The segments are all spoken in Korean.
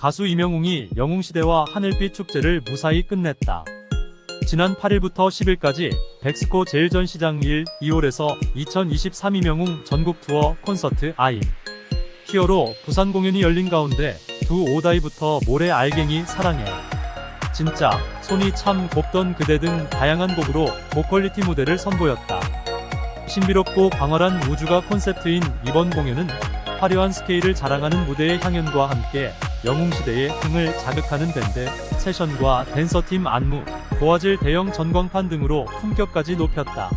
가수 이명웅이 영웅시대와 하늘빛 축제를 무사히 끝냈다. 지난 8일부터 10일까지 백스코 제일전시장 1, 2홀에서 2023 이명웅 전국 투어 콘서트 아임 히어로 부산 공연이 열린 가운데 두 오다이부터 모래 알갱이 사랑해 진짜 손이 참 곱던 그대 등 다양한 곡으로 고퀄리티 무대를 선보였다. 신비롭고 광활한 우주가 콘셉트인 이번 공연은 화려한 스케일을 자랑하는 무대의 향연과 함께 영웅시대의 흥을 자극하는 밴드, 세션과 댄서팀 안무, 고화질 대형 전광판 등으로 품격까지 높였다.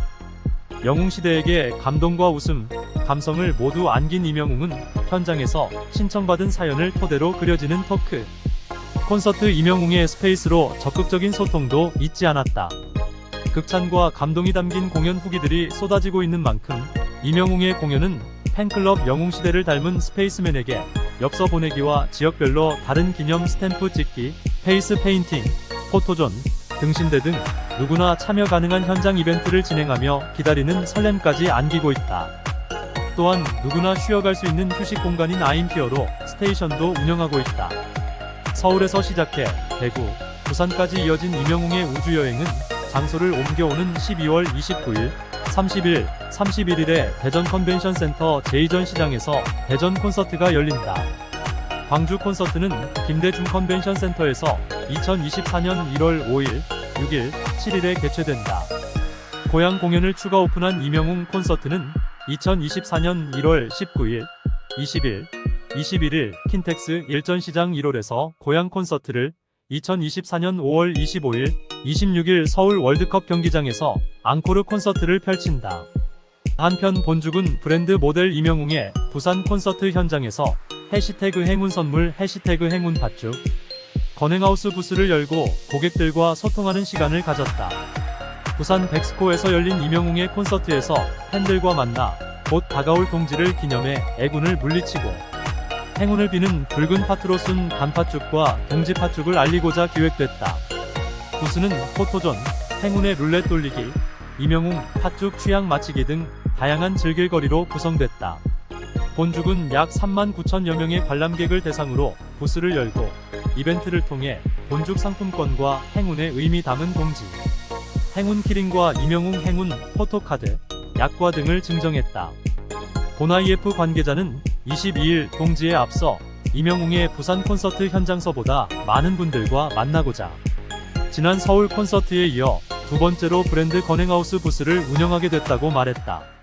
영웅시대에게 감동과 웃음, 감성을 모두 안긴 이명웅은 현장에서 신청받은 사연을 토대로 그려지는 토크. 콘서트 이명웅의 스페이스로 적극적인 소통도 잊지 않았다. 극찬과 감동이 담긴 공연 후기들이 쏟아지고 있는 만큼 이명웅의 공연은 팬클럽 영웅시대를 닮은 스페이스맨에게 엽서 보내기와 지역별로 다른 기념 스탬프 찍기, 페이스 페인팅, 포토존, 등신대 등 누구나 참여 가능한 현장 이벤트를 진행하며 기다리는 설렘까지 안기고 있다. 또한 누구나 쉬어갈 수 있는 휴식 공간인 아임피어로 스테이션도 운영하고 있다. 서울에서 시작해 대구, 부산까지 이어진 이명웅의 우주여행은 장소를 옮겨오는 12월 29일, 30일, 31일에 대전 컨벤션 센터 제2전 시장에서 대전 콘서트가 열린다. 광주 콘서트는 김대중 컨벤션 센터에서 2024년 1월 5일, 6일, 7일에 개최된다. 고향 공연을 추가 오픈한 이명웅 콘서트는 2024년 1월 19일, 20일, 21일 킨텍스 일전시장 1홀에서 고향 콘서트를 2024년 5월 25일, 26일 서울 월드컵 경기장에서 앙코르 콘서트를 펼친다. 한편 본죽은 브랜드 모델 이명웅의 부산 콘서트 현장에서 해시태그 행운 선물 해시태그 행운 팥죽 건행하우스 부스를 열고 고객들과 소통하는 시간을 가졌다. 부산 백스코에서 열린 이명웅의 콘서트에서 팬들과 만나 곧 다가올 동지를 기념해 애군을 물리치고 행운을 비는 붉은 파트로 쓴 단팥죽과 동지 팥죽을 알리고자 기획됐다. 부스는 포토존, 행운의 룰렛 돌리기, 이명웅 팥죽 취향 맞히기 등 다양한 즐길거리로 구성됐다. 본죽은 약 3만 9천여 명의 관람객을 대상으로 부스를 열고 이벤트를 통해 본죽 상품권과 행운의 의미 담은 동지, 행운 키링과 이명웅 행운 포토카드, 약과 등을 증정했다. 본IF 관계자는 22일 동지에 앞서 이명웅의 부산 콘서트 현장서보다 많은 분들과 만나고자 지난 서울 콘서트에 이어 두 번째로 브랜드 건행하우스 부스를 운영하게 됐다고 말했다.